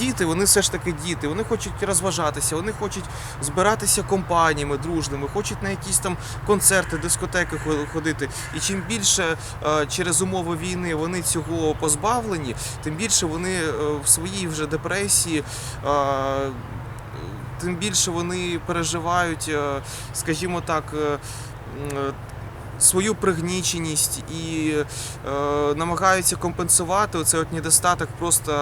діти, вони все ж таки діти, вони хочуть розважатися, вони хочуть збиратися компаніями дружними, хочуть на якісь там концерти, дискотеки ходити. І чим більше е, через умови війни вони цього позбавлені, тим більше вони е, в своїй вже депресії. е, Тим більше вони переживають, скажімо так, свою пригніченість і е, намагаються компенсувати оцей от недостаток просто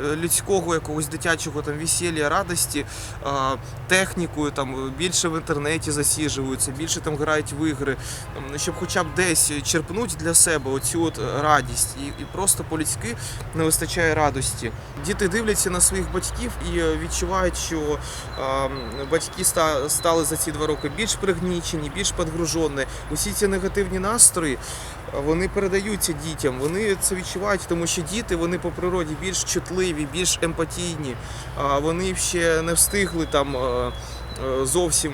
е, людського якогось дитячого там весілля, радості, е, технікою, там більше в інтернеті засіжуються, більше там грають в ігри, м, щоб хоча б десь черпнути для себе оцю от радість. І, і просто по-людськи не вистачає радості. Діти дивляться на своїх батьків і е, відчувають, що е, батьки ста- стали за ці два роки більш пригнічені, більш підгружені. Усі ці негативні настрої е, вони передаються дітям. Вони це відчувають, тому що діти вони по природі більш чутливі, більш емпатійні. А Вони ще не встигли там е, е, зовсім.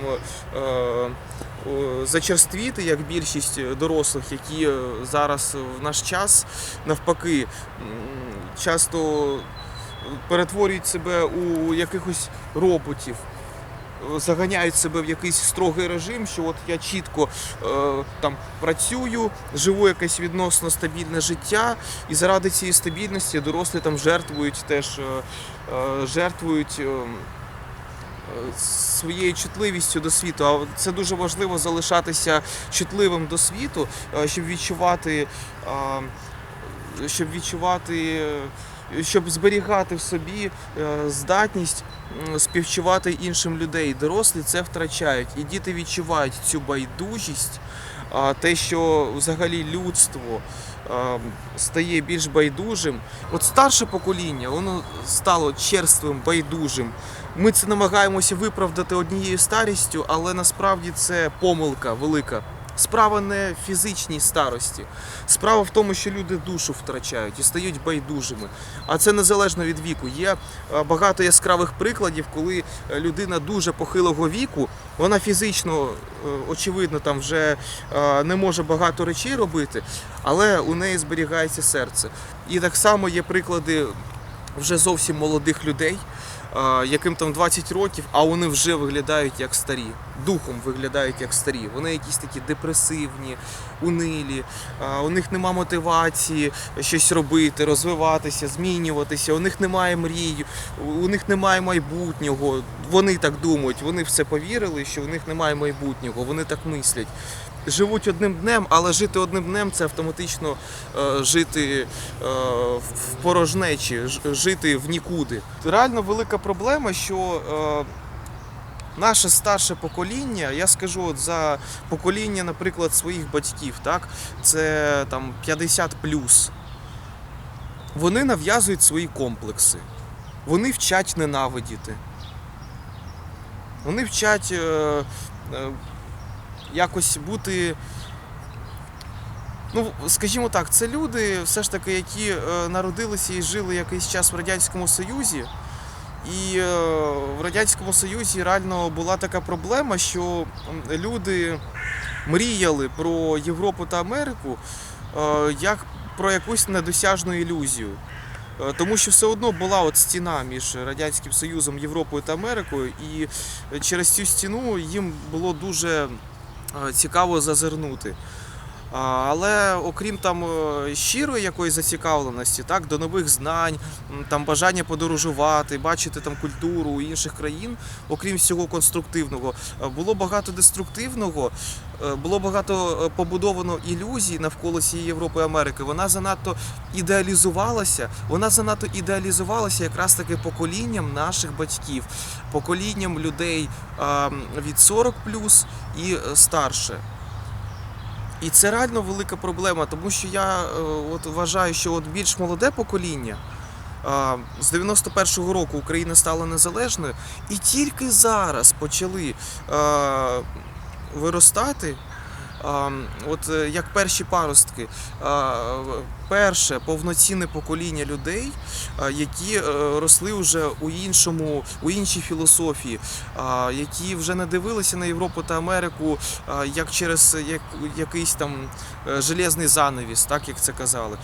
Зачерствіти, як більшість дорослих, які зараз в наш час навпаки часто перетворюють себе у якихось роботів, заганяють себе в якийсь строгий режим, що от я чітко е, там працюю, живу якесь відносно стабільне життя, і заради цієї стабільності дорослі там жертвують теж е, е, жертвують. е, е, Своєю чутливістю до світу, а це дуже важливо залишатися чутливим до світу, е, щоб відчувати, щоб відчувати, е, щоб зберігати в собі е, здатність співчувати іншим людей. Дорослі це втрачають, і діти відчувають цю байдужість, те, що взагалі людство стає більш байдужим. От старше покоління, воно стало черствим, байдужим. Ми це намагаємося виправдати однією старістю, але насправді це помилка велика. Справа не в фізичній старості. Справа в тому, що люди душу втрачають і стають байдужими. А це незалежно від віку. Є е, багато яскравих прикладів, коли е, людина дуже похилого віку, вона фізично, е, очевидно, там вже не може багато речей робити, але у неї зберігається серце. І так само є приклади вже зовсім молодих людей, яким там 20 років, а вони вже виглядають як старі, духом виглядають як старі. Вони якісь такі депресивні, унилі, у них нема мотивації щось робити, розвиватися, змінюватися, у них немає мрій, у- у них немає майбутнього. Вони так думають, вони в це повірили, що в них немає майбутнього, вони так мислять. Живуть одним днем, але жити одним днем це автоматично е, жити е, в порожнечі, жити в нікуди. Реально велика проблема, що е, наше старше покоління, я скажу от за покоління, наприклад, своїх батьків, так, це там 50 Вони нав'язують свої комплекси. Вони вчать ненавидіти. Вони вчать е, е, якось бути. Ну, скажімо так, це люди, все ж таки, які е, народилися і жили якийсь час в Радянському Союзі. І е, в Радянському Союзі реально була така проблема, що люди мріяли про Європу та Америку е, як про якусь недосяжну ілюзію. Тому що все одно була от стіна між Радянським Союзом, Європою та Америкою, і через цю стіну їм було дуже цікаво зазирнути. Але окрім там е, щирої якоїсь зацікавленості, так, до нових знань, там бажання подорожувати, бачити там культуру інших країн, окрім всього конструктивного, е, було багато деструктивного, е, було багато побудовано ілюзій навколо цієї Європи і Америки. Вона занадто ідеалізувалася. Вона занадто ідеалізувалася якраз таки поколінням наших батьків, поколінням людей від 40 і старше. І це реально велика проблема, тому що я е, от вважаю, що от більш молоде покоління. З 91-го року Україна стала незалежною, і тільки зараз почали е, виростати, от е, як перші паростки, перше повноцінне покоління людей, які е, росли вже у іншому, у іншій філософії, які вже не дивилися на Європу та Америку як через як, якийсь там е, железний занавіс, так як це казали.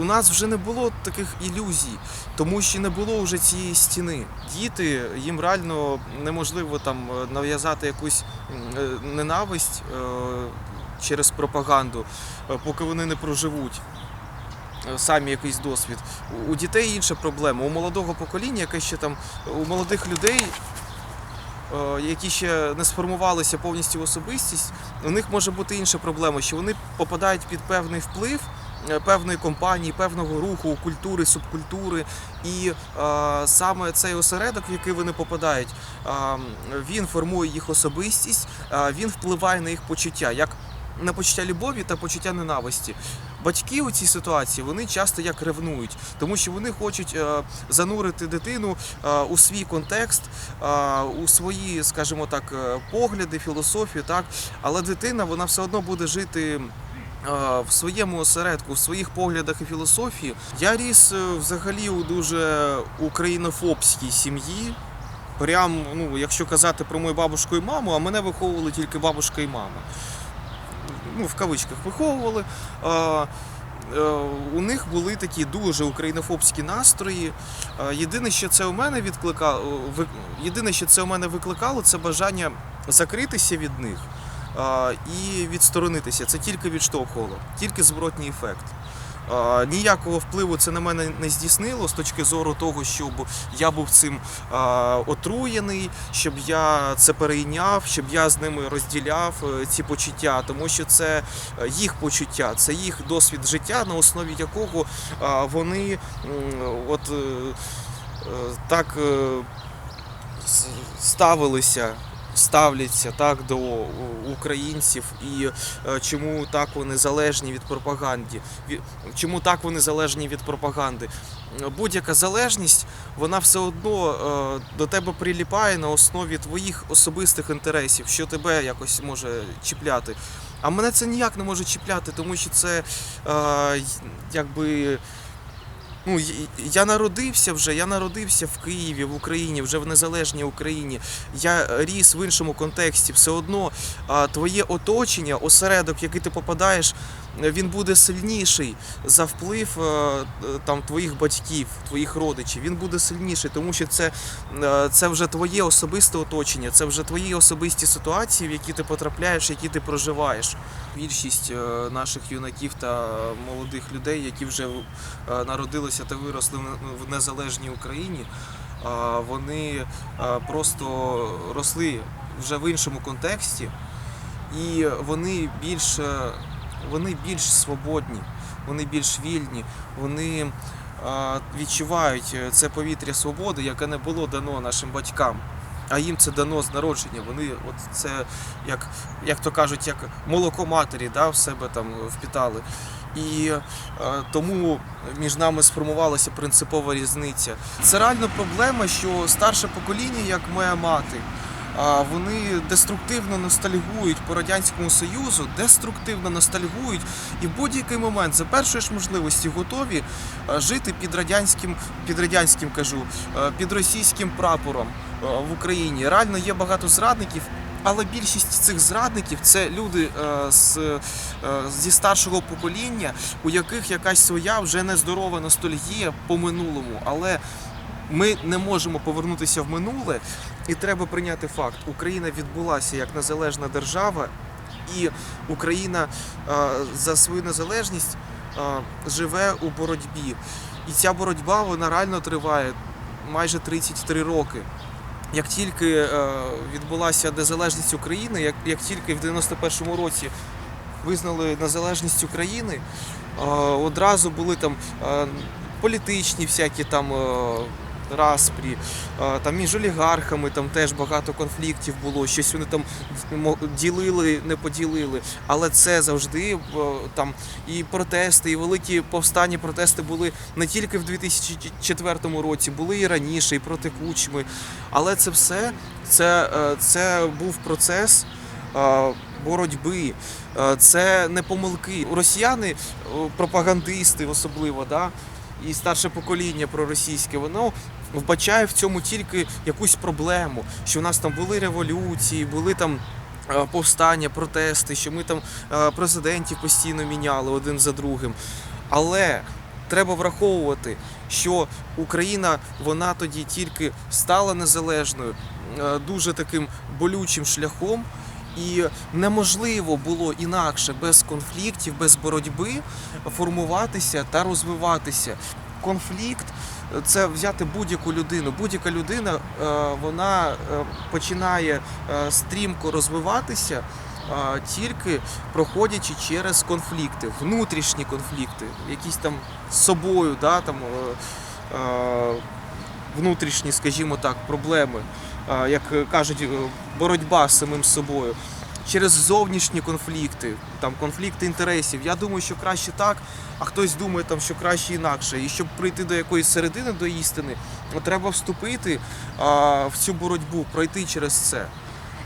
У- нас вже не було таких ілюзій, тому що не було вже цієї стіни. Діти їм реально неможливо там е, нав'язати якусь ненависть через пропаганду, е, поки вони не проживуть. е, Самі якийсь досвід. У- дітей інша проблема. У молодого покоління, яке ще там, у молодих людей, е, які ще не сформувалися повністю в особистість, у них може бути інша проблема, що вони попадають під певний вплив певної компанії, певного руху, культури, субкультури. І е, саме цей осередок, в який вони попадають, е, він формує їх особистість, е, він впливає на їх почуття, як на почуття любові та почуття ненависті. Батьки у цій ситуації вони часто як ревнують, тому що вони хочуть е, занурити дитину е, у свій контекст, е, у свої, скажімо так, погляди, філософію, так, але дитина вона все одно буде жити. В своєму осередку, в своїх поглядах і філософії я ріс взагалі у дуже українофобській сім'ї. Прям, ну, якщо казати про мою бабушку і маму, а мене виховували тільки бабушка і мама. Ну, в кавичках виховували. Е, У них були такі дуже українофобські настрої. Єдине, що це у мене відкликало, єдине, що це у мене викликало, це бажання закритися від них і відсторонитися. Це тільки відштовхувало, тільки зворотній ефект. Ніякого впливу це на мене не здійснило з точки зору того, щоб я був цим отруєний, щоб я це перейняв, щоб я з ними розділяв е, ці почуття, тому що це е, їх почуття, це їх досвід життя, на основі якого вони от е, так ставилися. Ставляться так до українців і е, чому так вони залежні від пропаганди, чому так вони залежні від пропаганди. Е, Будь-яка залежність, вона все одно е, до тебе приліпає на основі твоїх особистих інтересів, що тебе якось може чіпляти. А мене це ніяк не може чіпляти, тому що це якби. Ну, я народився вже, я народився в Києві, в Україні, вже в незалежній Україні. Я ріс в іншому контексті. Все одно твоє оточення, осередок, в який ти попадаєш, він буде сильніший за вплив е, там твоїх батьків, твоїх родичів. Він буде сильніший, тому що це, е, це вже твоє особисте оточення, це вже твої особисті ситуації, в які ти потрапляєш, які ти проживаєш. Більшість е, наших юнаків та молодих людей, які вже народилися та виросли в- незалежній Україні, вони просто росли вже в іншому контексті, і вони більш, е, вони більш свободні, вони більш вільні, вони відчувають е, це повітря свободи, яке не було дано нашим батькам. А їм це дано з народження. Вони от це, як, як то кажуть, як молоко матері да, в себе там впітали. І е, тому між нами сформувалася принципова різниця. Це реально проблема, що старше покоління, як моя мати, вони деструктивно ностальгують по радянському союзу, деструктивно ностальгують і в будь-який момент за першої ж можливості готові е, жити під радянським, під радянським кажу, е, під російським прапором е, в Україні. Реально є багато зрадників. Але більшість цих зрадників це люди з, зі старшого покоління, у яких якась своя вже нездорова ностальгія по минулому. Але ми не можемо повернутися в минуле, і треба прийняти факт: Україна відбулася як незалежна держава, і Україна е, за свою незалежність е, живе у боротьбі. І ця боротьба вона реально триває майже 33 роки. Як тільки е, відбулася незалежність України, як, як тільки в 91-му році визнали незалежність України, одразу були там політичні всякі там распрі, там між олігархами там теж багато конфліктів було, щось вони там ділили, не поділили. Але це завжди е, там і протести, і великі повстанні протести були не тільки в 2004 році, були і раніше, і проти кучми. Але це все це, е, це був процес. е, боротьби, це не помилки. Росіяни, пропагандисти особливо, да, і старше покоління проросійське, воно вбачає в цьому тільки якусь проблему, що в нас там були революції, були там. е, Повстання, протести, що ми там е, президентів постійно міняли один за другим. Але треба враховувати, що Україна вона тоді тільки стала незалежною е, дуже таким болючим шляхом, і неможливо було інакше без конфліктів, без боротьби формуватися та розвиватися. Конфлікт це взяти будь-яку людину. Будь-яка людина е, вона е, починає е, стрімко розвиватися. Тільки проходячи через конфлікти, внутрішні конфлікти, якісь там з собою, да, там, внутрішні, скажімо так, проблеми, як кажуть, боротьба з самим собою. Через зовнішні конфлікти, там конфлікти інтересів. Я думаю, що краще так, а хтось думає, там, що краще інакше. І щоб прийти до якоїсь середини, до істини, треба вступити а, в цю боротьбу, пройти через це.